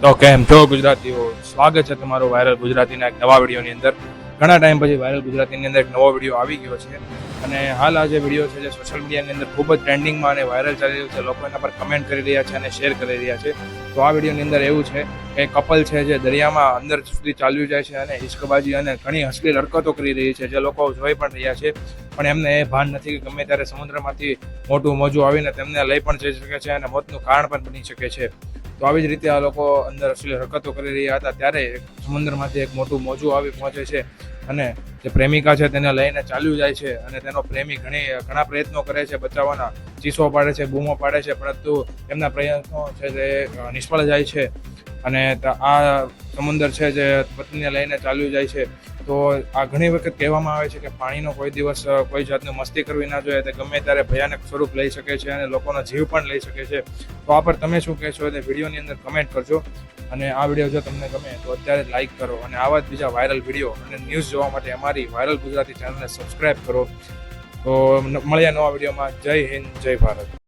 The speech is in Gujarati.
તો કેમ છો ગુજરાતીઓ, સ્વાગત છે તમારું વાયરલ ગુજરાતીના એક નવા વિડીયોની અંદર. ઘણા ટાઈમ પછી વાયરલ ગુજરાતીની અંદર એક નવો વીડિયો આવી ગયો છે. અને હાલ આ જે વીડિયો છે જે સોશિયલ મીડિયાની અંદર ખૂબ જ ટ્રેન્ડિંગમાં અને વાયરલ ચાલી રહ્યું છે, લોકો એના પર કમેન્ટ કરી રહ્યા છે અને શેર કરી રહ્યા છે. તો આ વિડીયોની અંદર એવું છે કે કપલ છે જે દરિયામાં અંદર સુધી ચાલ્યું જાય છે અને હિચકબાજી અને ઘણી હસલી હરકતો કરી રહી છે, જે લોકો જોઈ પણ રહ્યા છે. પણ એમને એ ભાન નથી કે ગમે ત્યારે સમુદ્રમાંથી મોટું મોજું આવીને તેમને લઈ પણ જઈ શકે છે અને મોતનું કારણ પણ બની શકે છે. તો આવી જ રીતે આ લોકો અંદર અશ્લીલ હરકતો કરી રહ્યા હતા. ત્યારે સમુદ્રમાંથી એક મોટું મોજું આવી પહોંચે છે અને જે પ્રેમિકા છે તેને લઈને ચાલ્યું જાય છે અને તેનો પ્રેમી ઘણી, ઘણા પ્રયત્નો કરે છે બચાવવાના. ચીસો પાડે છે, બૂમો પાડે છે, પરંતુ એમના પ્રયત્નો છે તે નિષ્ફળ જાય છે. અને આ સમુદર છે જે પત્નીને લઈને ચાલ્યું જાય છે, તો આ ઘણી વખત કહેવામાં આવે છે કે પાણીનો કોઈ દિવસ કોઈ જાતની મસ્તી કરવી ના જોઈએ, તે ગમે ત્યારે ભયાનક સ્વરૂપ લઈ શકે છે અને લોકોનો જીવ પણ લઈ શકે છે. તો આ પર તમે શું કહેશો? તે વિડીયોની અંદર કમેન્ટ કરજો. અને આ વીડિયો જો તમને ગમે, તો અત્યારે લાઇક કરો. અને આવા જ બીજા વાયરલ વીડિયો અને ન્યૂઝ જોવા માટે અમારી વાયરલ ગુજરાતી ચેનલને સબસ્ક્રાઇબ કરો. તો મળ્યા નવા વિડીયોમાં. જય હિન્દ, જય ભારત.